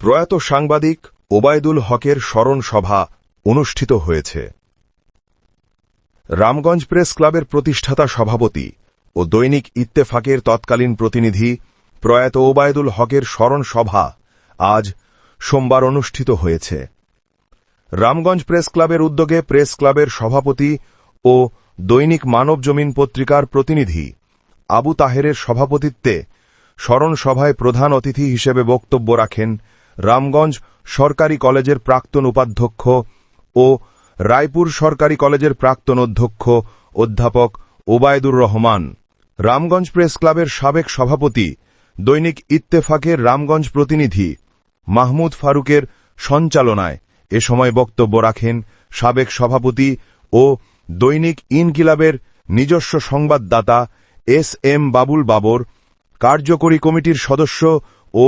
প্রয়াত সাংবাদিক ওবায়দুল হকের স্মরণ সভা অনুষ্ঠিত হয়েছে। রামগঞ্জ প্রেস ক্লাবের প্রতিষ্ঠাতা সভাপতি ও দৈনিক ইত্তেফাকের তৎকালীন প্রতিনিধি প্রয়াত ওবায়দুল হকের স্মরণ সভা আজ সোমবার অনুষ্ঠিত হয়েছে। রামগঞ্জ প্রেস ক্লাবের উদ্যোগে প্রেস ক্লাবের সভাপতি ও দৈনিক মানব জমিন পত্রিকার প্রতিনিধি আবু তাহেরের সভাপতিত্বে স্মরণ সভায় প্রধান অতিথি হিসেবে বক্তব্য রাখেন রামগঞ্জ সরকারি কলেজের প্রাক্তন উপাধ্যক্ষ ও রায়পুর সরকারি কলেজের প্রাক্তন অধ্যক্ষ অধ্যাপক ওবায়দুর রহমান। রামগঞ্জ প্রেস ক্লাবের সাবেক সভাপতি দৈনিক ইত্তেফাকের রামগঞ্জ প্রতিনিধি মাহমুদ ফারুকের সঞ্চালনায় এ সময় বক্তব্য রাখেন সাবেক সভাপতি ও দৈনিক ইনকিলাবের নিজস্ব সংবাদদাতা এস এম বাবুল বাবর, কার্যকরী কমিটির সদস্য ও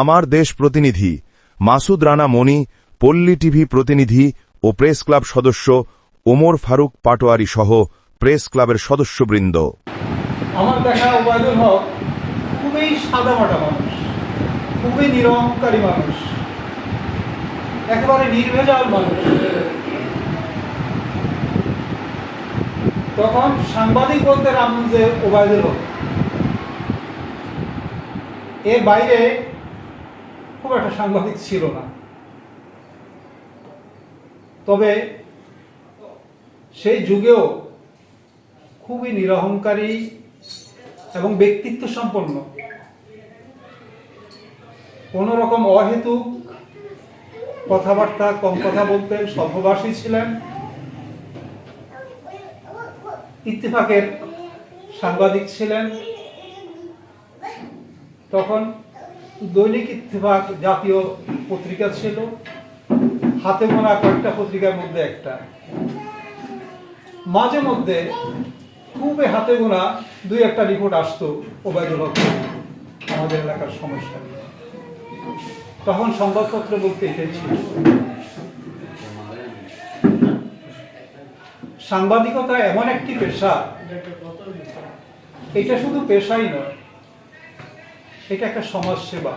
আমার দেশ প্রতিনিধি, মাসুদ রানা মনি পল্লী টিভি প্রতিনিধি ও প্রেস ক্লাব সদস্য, ওমর ফারুক পাটোয়ারি সহ প্রেস ক্লাবের সদস্যবৃন্দ। আমার দেখা ওবায়দুল হক, খুবই সাদামাটা মানুষ, খুবই নিরহংকারী মানুষ, একেবারে নির্ভেজাল মানুষ। তখন সাংবাদিক বলতে রামগঞ্জে ওবায়দুল হক, এর বাইরে খুব একটা সাংবাদিক ছিল না। তবে সেই যুগেও খুবই নিরহংকারী এবং ব্যক্তিত্ব সম্পন্ন কোন রকম অহেতুক কথাবার্তা, কম কথা বলতেন সভ্যবাসী ছিলেন। ইত্তেফাকের সাংবাদিক ছিলেন। তখন দৈনিক ইত্তেফাক জাতীয় পত্রিকা ছিল। হাতে গোনা কয়েকটা পত্রিকার মধ্যে একটা। মাঝে মধ্যে খুবই হাতে গোনা দুই একটা রিপোর্ট আসতো ওবায়দুল হক আমাদের এলাকার সমস্যা তখন সংবাদপত্র বলতে এটাই সাংবাদিকতা এমন একটি পেশা, এটা শুধু পেশাই নয় এটা একটা সমাজ সেবা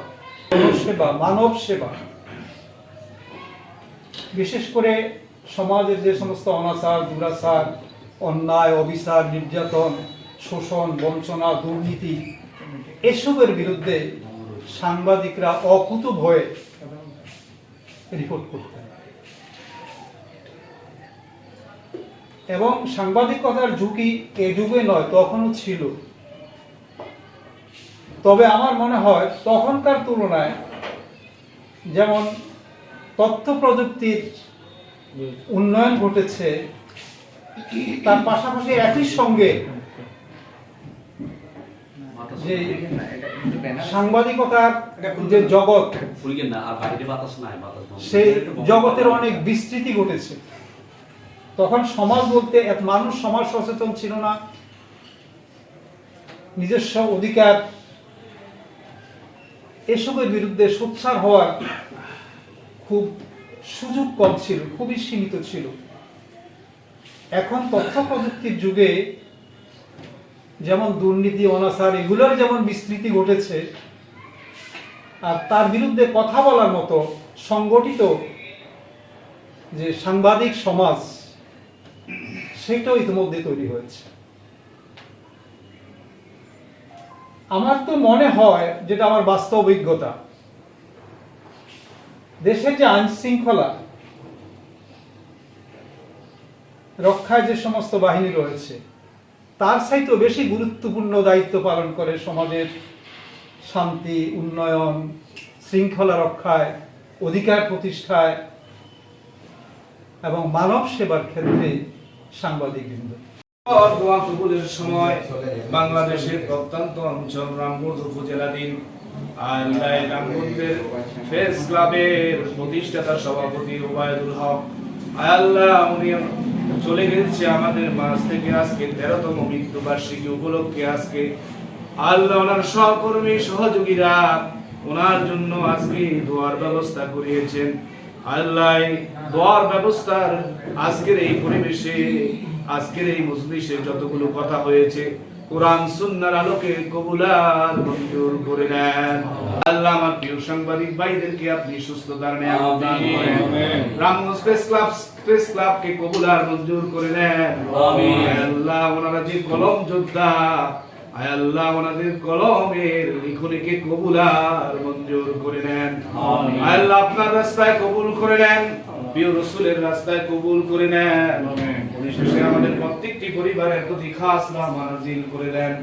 সেবা মানব সেবা বিশেষ করে সমাজের যে সমস্ত অনাচার, দুরাচার, অন্যায়, অবিচার, নির্যাতন, শোষণ, বঞ্চনা, দুর্নীতি, এসবের বিরুদ্ধে সাংবাদিকরা অকুত ভয়ে রিপোর্ট করতেন। এবং সাংবাদিকতার ঝুঁকি এ যুগে নয়, তখনও ছিল। তবে আমার মনে হয় তখনকার তুলনায় যেমন তথ্য প্রযুক্তির উন্নয়ন ঘটেছে, তার পাশাপাশি একই সঙ্গে যে সাংবাদিকতার যে জগৎ। সেই জগতের অনেক বিস্তৃতি ঘটেছে তখন সমাজ বলতে মানুষ সমাজ সচেতন ছিল না নিজস্ব অধিকার এসবের বিরুদ্ধে সোচ্চার হওয়ার খুব সুযোগ কম ছিল, খুবই সীমিত ছিল। এখন তথ্য প্রযুক্তির যুগে যেমন দুর্নীতি, অনাচার, এগুলোর যেমন বিস্তৃতি ঘটেছে, আর তার বিরুদ্ধে কথা বলার মতো সংগঠিত যে সাংবাদিক সমাজ, সেটাও ইতিমধ্যে তৈরি হয়েছে। আমার তো মনে হয় যেটা আমার বাস্তব অভিজ্ঞতা। দেশের যে আইন শৃঙ্খলা, রক্ষায় যে সমস্ত বাহিনী রয়েছে, তার চাইতেও বেশি গুরুত্বপূর্ণ দায়িত্ব পালন করে সমাজের শান্তি, উন্নয়ন, শৃঙ্খলা রক্ষায়, অধিকার প্রতিষ্ঠায় এবং মানব সেবার ক্ষেত্রে সাংবাদিক সাংবাদিকবৃন্দ। দোয়া কবুলের সময় বাংলাদেশের প্রত্যন্ত অঞ্চল রামগঞ্জ উপজেলাধীন আল্লাহ রামগঞ্জের ফেস ক্লাবের প্রতিষ্ঠাতা সভাপতি ওবায়দুল হক। আল্লাহ উনি চলে গেছে আমাদের মাঝ থেকে আজকে তেরোতম মৃত্যুবার্ষিকী উপলক্ষে আজকে। আল্লাহ ওনার সহকর্মী সহযোগীরা ওনার জন্য আজকে দোয়ার ব্যবস্থা করিয়েছেন। আল্লাহ দোয়ার ব্যবস্থার আজকের এই পরিবেশে আজকের এই মজলিসে যতগুলো কথা হয়েছে কোরআন সুন্নাহর আলোকে কবুলার মঞ্জুর করে নেন। আল্লাহ আমার প্রিয় সাংবাদিক ভাইদেরকে আপনি সুস্থতার নিয়ামত দান করেন। রামগঞ্জ প্রেস ক্লাব ক্লাবকে কবুলার মঞ্জুর করে নেন। আমিন। আল্লাহ ওনারা যে কলম যোদ্ধা আয় আল্লাহ ওনাদের কলমের লিখনিকে কবুলার মঞ্জুর করে নেন। আয় আল্লাহ আপনার রাস্তায় কবুল করে নেন প্রিয় রসুলের রাস্তায় কবুল করে নেন। আমাদের প্রত্যেকটি পরিবারের প্রতি খাস রহমান করে দেন।